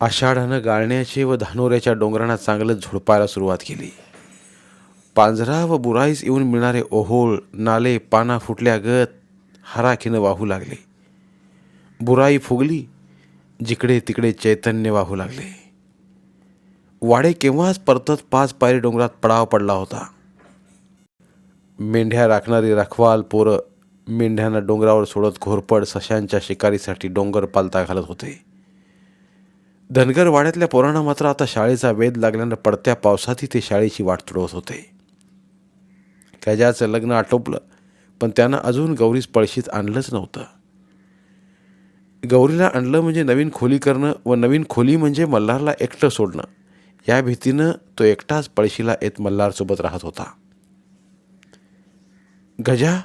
आषाढानं गाळण्याचे व धानोऱ्याच्या डोंगरांना चांगलं झुडपायला सुरुवात केली. पांजरा व बुराईस येऊन मिळणारे ओहोळ नाले पाना फुटल्यागत हराखीनं वाहू लागले. बुराई फुगली जिकडे तिकडे चैतन्य वाहू लागले. वाडे केव्हाच परतत पाच पायरी डोंगरात पडाव पडला होता. मेंढ्या राखणारी रखवाल पोरं मेंढ्यांना डोंगरावर सोडत घोरपड सशांच्या शिकारीसाठी डोंगर पालता घालत होते. धनगर वाड्यातल्या पोरांना मात्र आता शाळेचा वेध लागल्यानं पडत्या पावसातही ते शाळेची वाट तुडवत होते. गजाचं लग्न आटोपलं पण त्यानं अजून गौरीस पळशीत आणलंच नव्हतं. गौरीला आणलं म्हणजे नवीन खोली करणं व नवीन खोली म्हणजे मल्हारला एकटं सोडणं. या भीतीनं तो एकटाच पळशीला येत मल्हारसोबत राहत होता. गजा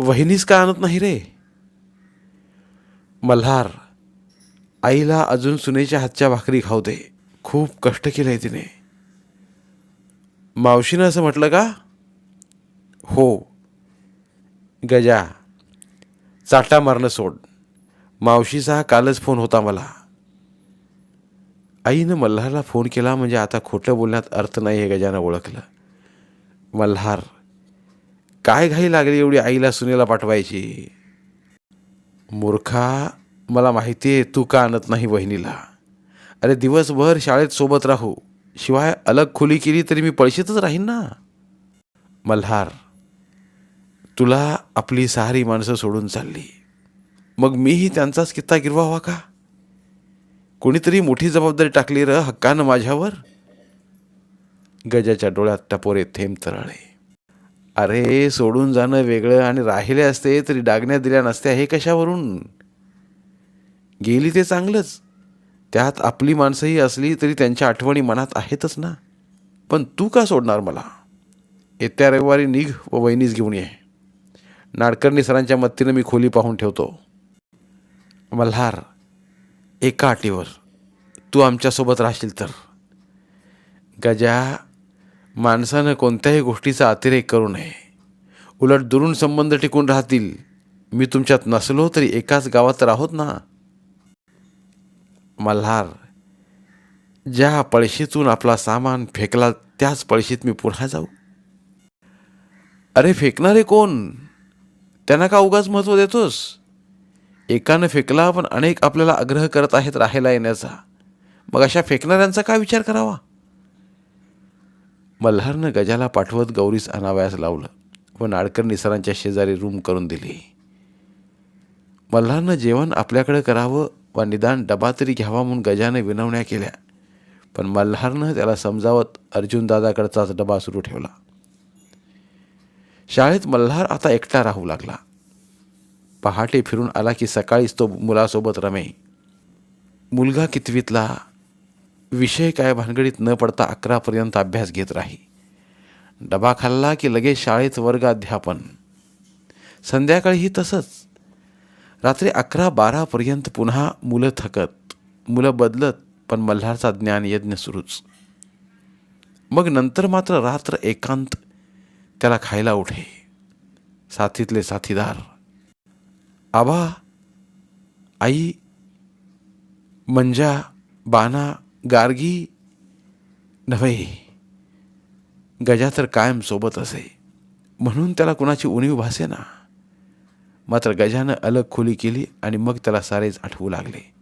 वहिनीच का आणत नाही रे? मल्हार आईला अजून सुनेच्या हातच्या भाकरी खाऊ दे. खूप कष्ट केलंय तिने. मावशीनं असं म्हटलं का? हो. गजा चाटा मारणं सोड. मावशीचा कालच फोन होता मला. आईनं मल्हारला फोन केला म्हणजे आता खोटं बोलण्यात अर्थ नाही हे गजानं ओळखलं. मल्हार काय घाई लागली एवढी आईला सुनेला पाठवायची? मूर्खा मला माहिती आहे तू का आणत नाही बहिणीला अरे दिवसभर शाळेत सोबत राहू. शिवाय अलग खोली केली तरी मी पळशीतच राहीन ना? मल्हार तुला आपली सारी माणसं सोडून चालली. मग मीही त्यांचाच कित्ता गिरवावा का? कोणीतरी मोठी जबाबदारी टाकली र हक्कानं माझ्यावर? गजाच्या डोळ्यात टपोरे थेंब तरळले. अरे सोडून जाणं वेगळं आणि राहिले असते तरी डागण्या दिल्या नसत्या हे कशावरून? गेली ते चांगलंच. त्यात आपली माणसंही असली तरी त्यांच्या आठवणी मनात आहेतच ना. पण तू का सोडणार मला? येत्या रविवारी निघ व वहिनीच घेऊन ये. नाडकर्णी सरांच्या मत्तीनं मी खोली पाहून ठेवतो. मल्हार एका अटीवर. तू आमच्यासोबत राहशील तर. गजा माणसानं कोणत्याही गोष्टीचा अतिरेक करू नये. उलट दुरून संबंध टिकून राहतील. मी तुमच्यात नसलो तरी एकाच गावात तर आहोत ना. मल्हार ज्या पळशीतून आपला सामान फेकला त्याच पळशीत मी पुन्हा जाऊ. अरे फेकणारे कोण? त्यांना का उगाच महत्त्व देतोस? एकानं फेकला पण अनेक आपल्याला आग्रह करत आहेत राहायला येण्याचा. मग अशा फेकणाऱ्यांचा काय विचार करावा? मल्हारनं गजाला पाठवत गौरीस आणावयास लावलं व नाडकर निसरांच्या शेजारी रूम करून दिली. मल्हारनं जेवण आपल्याकडे करावं व निदान डबा तरी घ्यावा म्हणून गजाने विनवण्या केल्या. पण मल्हारनं त्याला समजावत अर्जुनदादाकडचाच डबा सुरू ठेवला. शाळेत मल्हार आता एकटा राहू लागला. पहाटे फिरून आला की सकाळीच तो मुलासोबत रमे. मुलगा कितवीतला? विषय काय भानगडीत न पडता अकरापर्यंत अभ्यास घेत राही. डबा खाल्ला की लगेच शाळेत वर्ग अध्यापन संध्याकाळीही तसंच. रात्री अकरा बारापर्यंत पुन्हा मुलं थकत मुलं बदलत पण मल्हारचा ज्ञानयज्ञ सुरूच. मग नंतर मात्र रात्र एकांत त्याला खायला उठे. साथीतले साथीदार आबा आई मंजा बाना गार्गी नव्हे. गजा तर कायम सोबत असे. म्हणून त्याला कुणाची उणीव भासे ना मात्र गजानं अलग खोली केली आणि मग त्याला सारेच आठवू लागले.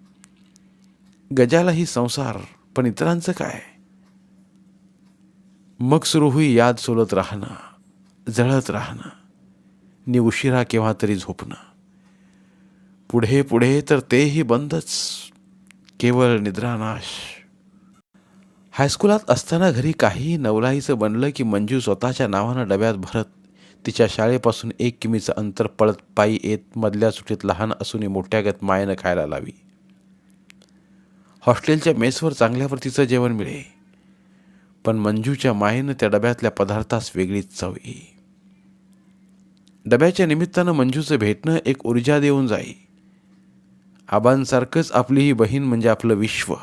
गजालाही संसार पण इतरांचं काय? मग सुरू होई याद सोलत राहणं जळत राहणं नि उशिरा केव्हा तरी झोपणं. पुढे पुढे तर तेही बंदच केवळ निद्रानाश हायस्कुलात असताना घरी काही नवलाईचं बनलं की मंजू स्वतःच्या नावानं डब्यात भरत तिच्या शाळेपासून एक किमीचं अंतर पळत पायी येत मधल्या सुटीत लहान असूनही मोठ्यागत मायेनं खायला लावी. हॉस्टेलच्या मेसवर चांगल्या प्रतीचं जेवण मिळे. पण मंजूच्या मायेनं त्या डब्यातल्या पदार्थास वेगळीच चव ये डब्याच्या निमित्तानं मंजूचं भेटणं एक ऊर्जा देऊन जाई. आबांसारखंच आपली ही बहीण म्हणजे आपलं विश्व.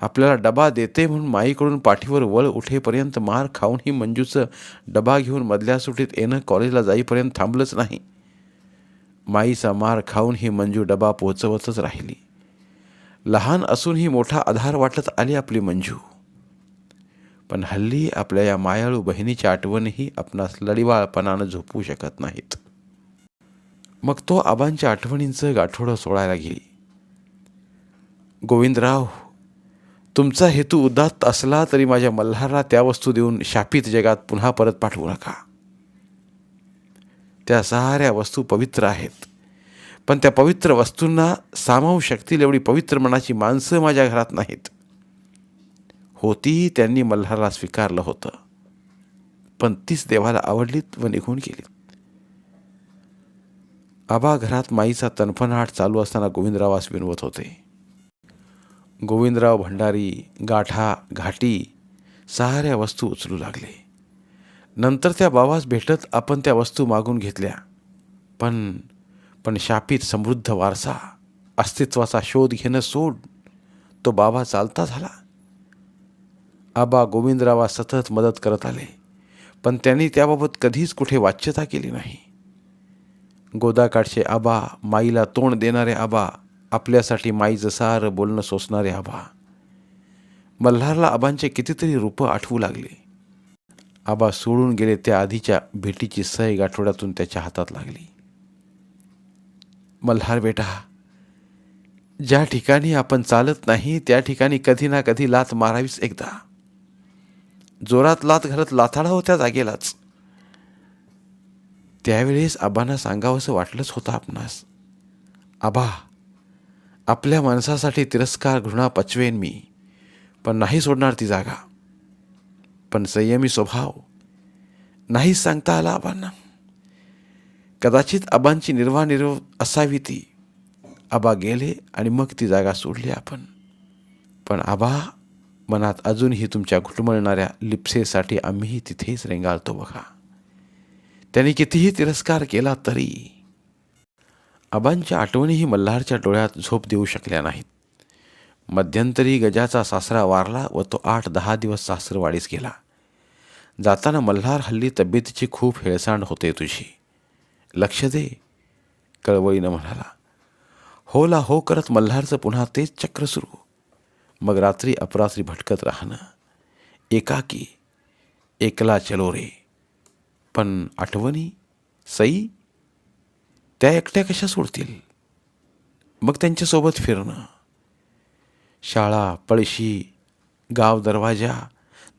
आपल्याला डबा देते म्हणून माईकडून पाठीवर वळ उठेपर्यंत मार खाऊन ही मंजूचं डबा घेऊन मधल्या सुटीत येणं कॉलेजला जाईपर्यंत थांबलंच नाही. माईचा मार खाऊन ही मंजू डबा पोचवतच राहिली. लहान असूनही मोठा आधार वाटत आली आपली मंजू. पण हल्ली आपल्या या मायाळू बहिणीच्या आठवणही आपणास लढिवाळपणानं झोपू शकत नाहीत. मग तो आबांच्या आठवणींचं गाठोडं सोडायला गेली. गोविंदराव तुमचा हेतू उदात्त असला तरी माझ्या मल्हारला त्या वस्तू देऊन शापित जगात पुन्हा परत पाठवू नका. त्या साऱ्या वस्तू पवित्र आहेत. पण त्या पवित्र वस्तूंना सामावू शकतील एवढी पवित्र मनाची माणसं माझ्या घरात नाहीत. होती त्यांनी मल्हारला स्वीकारलं होतं. पण तीच देवाला आवडलीत व निघून गेलीत. आबा घरात माईचा तणफनाट चालू असताना गोविंदरावास विनवत होते. गोविंदराव भंडारी गाठा घाटी साऱ्या वस्तू उचलू लागले. नंतर त्या बाबास भेटत आपण त्या वस्तू मागून घेतल्या. पण पण शापित समृद्ध वारसा अस्तित्वाचा शोध घेणं सोड तो बाबा चालता झाला. आबा गोविंदरावा सतत मदत करत आले पण त्यांनी त्याबाबत कधीच कुठे वाच्यता केली नाही. गोदाकाठचे आबा माईला तोंड देणारे आबा आपल्यासाठी माईचं सारं बोलणं सोसणारे आबा. मल्हारला आबांचे कितीतरी रूपं आठवू लागले. आबा सोडून गेले त्या आधीच्या भेटीची सय आठवड्यातून त्याच्या हातात लागली. मल्हार बेटा ज्या ठिकाणी आपण चालत नाही त्या ठिकाणी कधी ना कधी लात मारावीच एकदा. जोरात लात घालत लाथाडा होत्या जागेलाच. त्यावेळेस आबांना सांगावंसं वाटलंच होतं आपणास. आबा आपल्या माणसासाठी तिरस्कार घृणा पचवेन मी पण नाही सोडणार ती जागा. पण संयमी स्वभाव नाही सांगता आला आबांना. कदाचित आबांची निर्वानिर्व असावी ती. आबा गेले आणि मग ती जागा सोडली आपण. पण आबा मनात अजूनही तुमच्या घुटमळणाऱ्या लिप्सेसाठी आम्हीही तिथेच रेंगाळतो बघा. त्यांनी कितीही तिरस्कार केला तरी आबांच्या आठवणीही मल्हारच्या डोळ्यात झोप देऊ शकल्या नाहीत. मध्यंतरी गजाचा सासरा वारला व तो आठ दहा दिवस सासरवाडीस गेला. जाताना मल्हार हल्ली तब्येतीची खूप हेळसांड होते तुझी. लक्ष दे कळवळीनं म्हणाला. होला हो करत मल्हारचं पुन्हा तेच चक्र सुरू. मग रात्री अपरात्री भटकत राहणं. एकाकी एकला चलो रे पण आठवणी सई त्या एकट्या कशा सोडतील? मग त्यांच्यासोबत फिरणं. शाळा पळशी गाव दरवाजा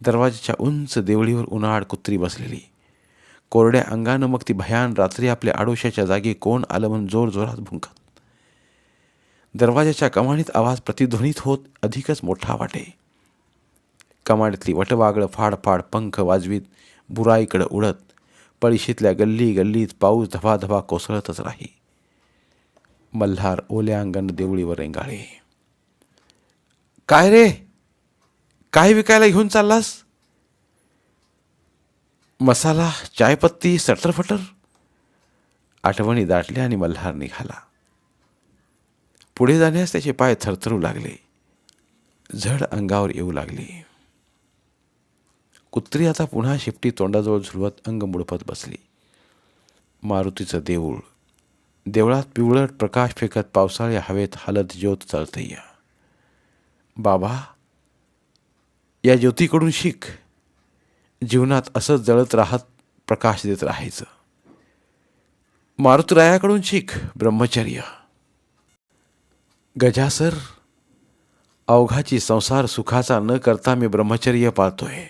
दरवाजाच्या उंच देवळीवर उन्हाळ कुत्री बसलेली. कोरड्या अंगानं मग ती भयान रात्री आपल्या आडोशाच्या जागी कोण आलं म्हणून जोर जोरात भुंकत. दरवाजाच्या कमाणीत आवाज प्रतिध्वनित होत अधिकच मोठा वाटे. कमाडीतली वटवागळं फाडफाड पंख वाजवीत बुराईकडं उडत पळशीतल्या गल्ली गल्लीत पाऊस धबाधबा कोसळतच राही. मल्हार ओल्या अंगण देवळीवर रेंगाळे. काय रे? काय विकायला घेऊन चाललास? मसाला चायपत्ती सटरफटर. आठवणी दाटल्या आणि मल्हार निघाला. पुढे जाण्यास त्याचे पाय थरथरू लागले. झड अंगावर येऊ लागली. कुत्री आता पुन्हा शेपटी तोंडाजवळ झुलवत अंग मुडपत बसली. मारुतीचं देऊळ. देवळात पिवळट प्रकाश फेकत पावसाळ्या हवेत हालत ज्योत चालतय. बाबा या ज्योतीकडून शिक. जीवनात असंच जळत राहत प्रकाश देत राहायचं. मारुतरायाकडून शिक ब्रह्मचर्य. गजासर अवघाची संसार सुखाचा न करता मी ब्रह्मचर्य पाळतोय.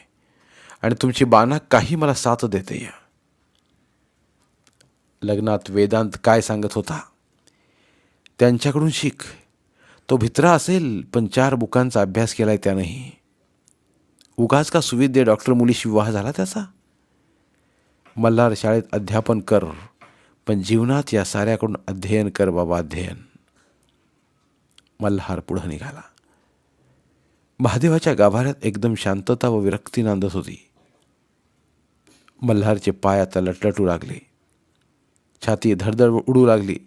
आणि तुमची बाना काही मला साथ देते. लग्नात वेदांत काय सांगत होता? त्यांच्याकडून शिक. तो भित्रा असेल पण चार बुकांचा अभ्यास केलाय त्यानंही. उगाच का सुविद्य डॉक्टर मुलीशी विवाह झाला त्याचा? मल्हार शाळेत अध्यापन कर पण जीवनात या साऱ्याकडून अध्ययन कर बाबा अध्ययन. मल्हार पुढं निघाला. महादेवाच्या गाभाऱ्यात एकदम शांतता व विरक्ती नांदत होती. मल्हारचे पाय आता लटलटू लागले. छाती धडधड उडू लागली.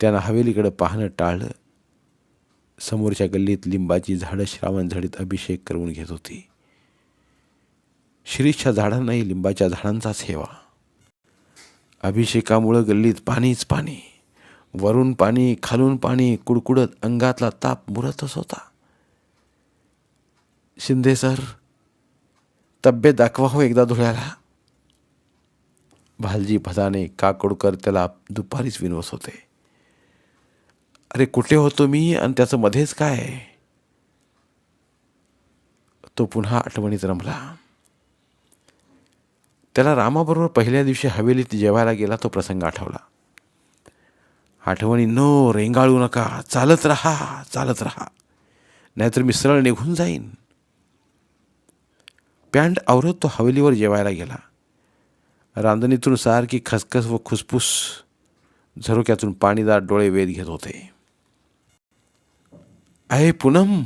त्यानं हवेलीकडे पाहणं टाळलं. समोरच्या गल्लीत लिंबाची झाडं श्रावण झडीत अभिषेक करून घेत होती. शिरीषच्या झाडांनाही लिंबाच्या झाडांचाच हेवा अभिषेकामुळं गल्लीत पाणीच पाणी. वरून पाणी खालून पाणी कुडकुडत अंगातला ताप मुरतच होता. शिंदे सर तब्येत दाखवा हो एकदा धुळ्याला. भालजी भदाने काकोडकर त्याला दुपारीच विनवस होते. अरे कुठे होतो मी? आणि त्याचं मध्येच काय तो पुन्हा आठवणीत रमला. त्याला रामाबरोबर पहिल्या दिवशी हवेलीत जेवायला गेला तो प्रसंग आठवला. आठवणी नो रेंगाळू नका. चालत राहा चालत राहा. नाहीतर मी सरळ निघून जाईन. पॅन्ट आवरत तो हवेलीवर जेवायला गेला. रांधणीतून सारखी खसखस व खुसफुस झरोक्यातून पाणीदार डोळे वेध घेत होते. अहे पूनम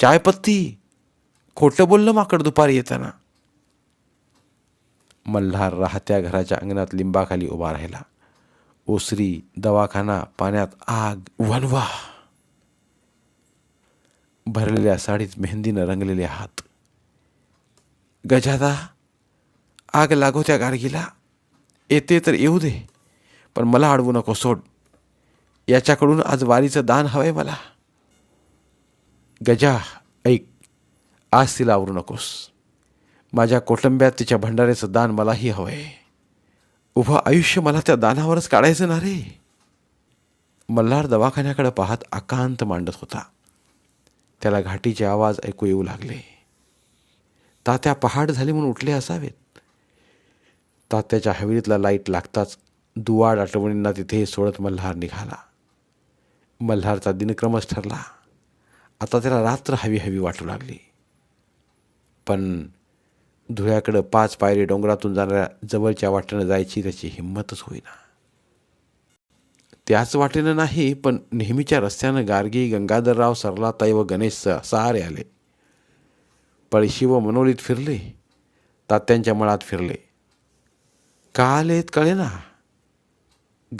चायपत्ती? खोटं बोललं माकड दुपारी येताना. मल्हार राहत्या घराच्या अंगणात लिंबाखाली उभा राहिला. ओसरी दवाखाना पाण्यात आग वनवा भरलेल्या साडीत मेहंदीनं रंगलेले हात. गजादा आग लागो त्या गाडगीला. येते तर येऊ दे पण मला अडवू नको सोड. याच्याकडून आज वारीचं दान हवंय मला. गजा ऐक आज तिला आवरू नकोस. माझ्या कोटंब्यात तिच्या भंडाऱ्याचं दान मलाही हवंय. उभं आयुष्य मला त्या दानावरच काढायचं ना रे. मल्हार दवाखान्याकडे पाहत आकांत मांडत होता. त्याला घाटीचे आवाज ऐकू येऊ लागले. तात्या पहाड झाले म्हणून उठले असावेत. तात्याच्या हवेलीतला लाइट लागताच दुवाड आठवणींना तिथे सोडत मल्हार निघाला. मल्हारचा दिनक्रमच ठरला. आता त्याला रात्र हवी हवी वाटू लागली. पण धुळ्याकडं पाच पायरी डोंगरातून जाणाऱ्या जवळच्या वाटेनं जायची त्याची हिंमतच होईना. त्याच वाटेनं नाही पण नेहमीच्या रस्त्यानं गार्गी गंगाधरराव सरलाताई व गणेश सहारे आले. पळशी व मनोलीत फिरले. तात्यांच्या मळात फिरले. का आलेत कळेना.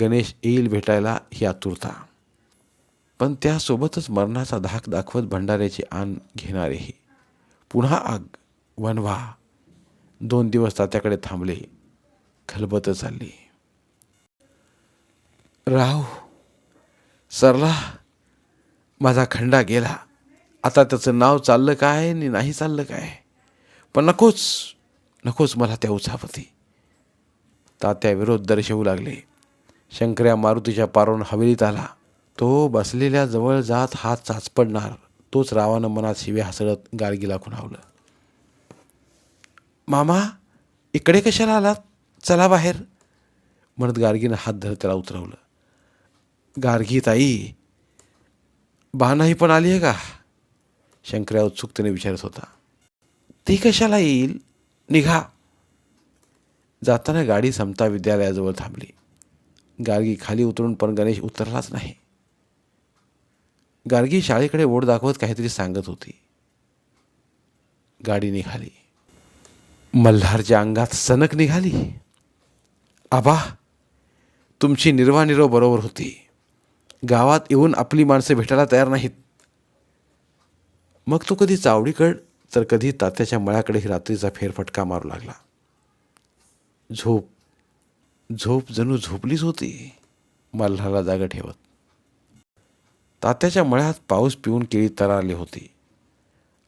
गणेश येईल भेटायला ही आतुरता. पण त्यासोबतच मरणाचा धाक दाखवत भंडाऱ्याची आण घेणारेही पुन्हा आग वनवा दोन दिवस तात्याकडे थांबले. खलबत चालली. राव सरला. माझा खंडा गेला. आता त्याचं नाव चाललं काय आणि नाही चाललं काय? पण नकोच. नकोच मला त्या उचापती तात्या विरोध दर्शवू लागले. शंकर्या मारुतीच्या पारून हवेलीत आला. तो बसलेल्या जवळ जात हात चाचपडणार तोच रावानं मनात शिवे हसळत गार्गीला खुणावलं मामा इकडे कशाला आलात? चला बाहेर. म्हणत गार्गीनं हात धरत त्याला उतरवलं. गार्गी ताई बानाही पण आली आहे का? शंकर्या उत्सुकतेने विचारत होता. ती कशाला येईल? निघा. जाताना गाडी समता विद्यालयाजवळ थांबली. गार्गी खाली उतरून पण गणेश उतरलाच नाही. गार्गी शाळेकडे ओढ दाखवत काहीतरी सांगत होती. गाडी निघाली. मल्हारच्या अंगात सनक निघाली. आबा तुमची निर्वानिरव बरोबर होती. गावात येऊन आपली माणसं भेटायला तयार नाहीत. मग तो कधी चावडीकड तर कधी तात्याच्या मळ्याकडे रात्रीचा फेरफटका मारू लागला. झोप झोप जणू झोपलीच होती. मल्हारला जागा ठेवत. तात्याच्या मळ्यात पाऊस पिऊन केळी तरारली होती.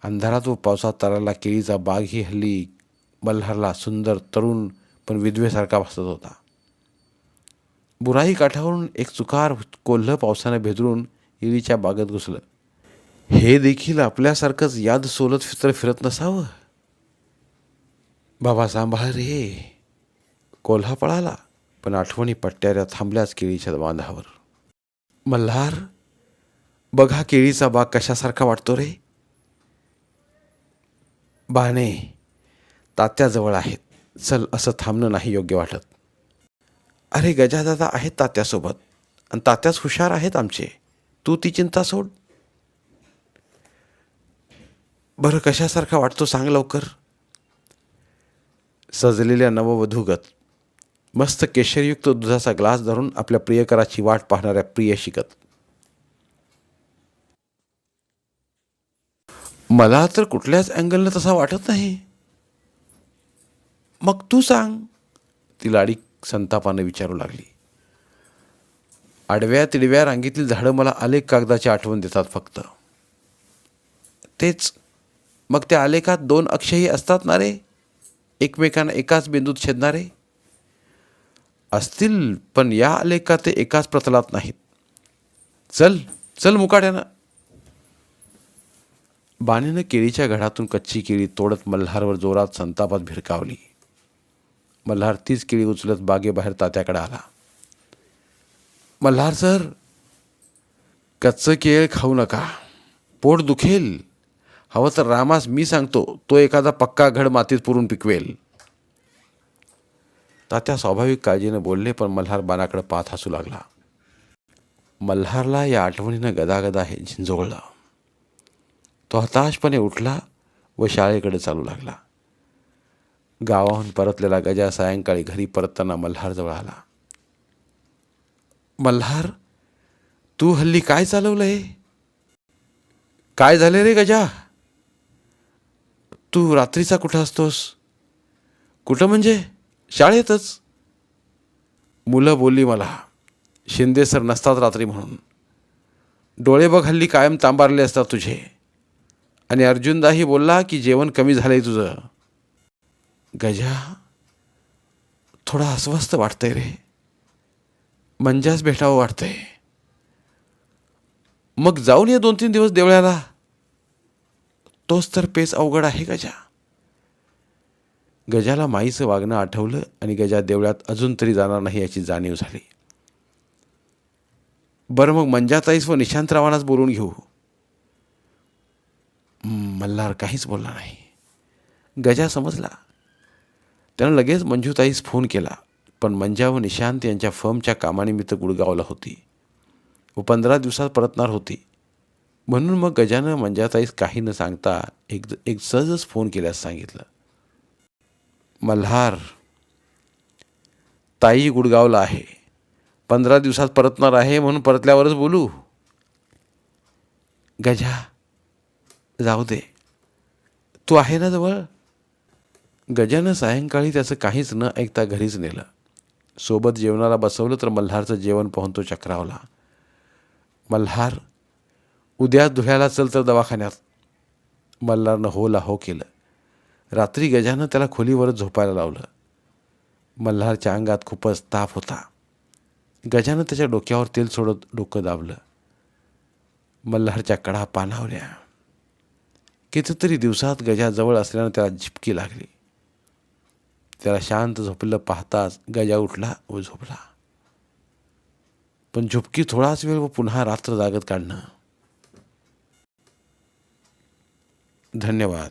अंधारात व पावसात तरारला केळीचा बाग ही हल्ली मल्हारला सुंदर तरुण पण विधवेसारखा भासत होता. बुराई काठावरून एक चुकार कोल्ह पावसानं भेदरून इळीच्या बागेत घुसलं. हे देखील आपल्यासारखंच याद सोलत फितर फिरत नसावं? बाबा सांभाळ रे. कोल्हा पळाला पण आठवणी पट्ट्याऱ्या थांबल्याच केळीच्या बांधावर. मल्हार बघा केळीचा बाग कशासारखा वाटतो रे? बाणे तात्याजवळ आहेत. चल असं थांबणं नाही योग्य वाटत. अरे गजादादा आहेत तात्यासोबत. आणि तात्याच हुशार आहेत आमचे. तू ती चिंता सोड. बरं कशासारखा वाटतो सांग लवकर. सजलेल्या नववधूगत मस्त केशरयुक्त दुधाचा ग्लास धरून आपल्या प्रियकराची वाट पाहणाऱ्या प्रिय शिकत. मला तर कुठल्याच अँगलनं तसा वाटत नाही. मग तू सांग. ती लाडी संतापानं विचारू लागली. आडव्या तिडव्या रांगेतील झाडं मला आलेख कागदाची आठवण देतात फक्त. तेच. मग त्या आलेखात दोन अक्षयही असतात ना रे? एकमेकांना एकाच बिंदूत छेदणारे? असतील पण या आलेखात ते एकाच प्रतलात नाहीत. चल चल मुकाट्यानं. बाणीनं केळीच्या घडातून कच्ची केळी तोडत मल्हारवर जोरात संतापात भिरकावली मल्हार तीच केळी उचलत बागेबाहेर तात्याकडे आला. मल्हार सर कच्चं केळ खाऊ नका. पोट दुखेल. हवं तर रामास मी सांगतो तो एखादा पक्का घड मातीत पुरून पिकवेल. तात्या स्वाभाविक काळजीनं बोलले पण मल्हार बाणाकडे पाहत हसू लागला. मल्हारला या आठवणीनं गदागदा हे झिंजोळलं. तो हताशपणे उठला व शाळेकडे चालू लागला. गावाहून परतलेला गजा सायंकाळी घरी परतताना मल्हारजवळ आला. मल्हार तू हल्ली काय चालवलंय? काय झाले रे गजा? तू रात्रीचा कुठं असतोस? कुठं म्हणजे? शाळेतच मुलं बोलली मला शिंदे सर नसतात रात्री म्हणून. डोळे बघ हल्ली कायम तांबारले असतात तुझे. आणि अर्जुनदाही बोलला की जेवण कमी झालंय तुझं. गजा थोडा अस्वस्थ वाटतंय रे. मंजास भेटावं वाटतंय. मग जाऊन ये दोन तीन दिवस देवळ्याला तोच तर पेच अवघड आहे गजा. गजाला माईचं वागणं आठवलं आणि गजा देवळात अजून तरी जाणार नाही याची जाणीव झाली. बरं मग मंजाताईस व निशांतरावांनाच बोलून घेऊ. मल्हार काहीच बोलला नाही. गजा समजला. त्यानं लगेच मंजूताईस फोन केला पण मंजा व निशांत यांच्या फर्मच्या कामानिमित्त गुडगावला होती. व पंधरा दिवसात परतणार होती. म्हणून मग गजानं मंजाताईस काही न सांगता एक एक सहजच फोन केल्यास सांगितलं. मल्हार ताई गुडगावला आहे. पंधरा दिवसात परतणार आहे म्हणून परतल्यावरच बोलू. गजा जाऊ दे. तू आहे ना जवळ? गजानं सायंकाळी त्याचं काहीच न ऐकता घरीच नेलं. सोबत जेवणाला बसवलं तर मल्हारचं जेवण पाहून तो चक्रावला. मल्हार उद्या धुळ्याला चल तर दवाखान्यात. मल्हारनं होला हो केलं. रात्री गजानं त्याला खोलीवरच झोपायला लावलं. मल्हारच्या अंगात खूपच ताप होता. गजानं त्याच्या डोक्यावर तेल सोडत डोकं दाबलं. मल्हारच्या कडा पानावल्या कितीतरी दिवसात गजाजवळ असल्यानं त्याला झिपकी लागली. त्याला शांत झोपलं पाहताच गजा उठला व झोपला. पण झुपकी थोडाच वेळ व पुन्हा रात्र जागत काढणं. धन्यवाद.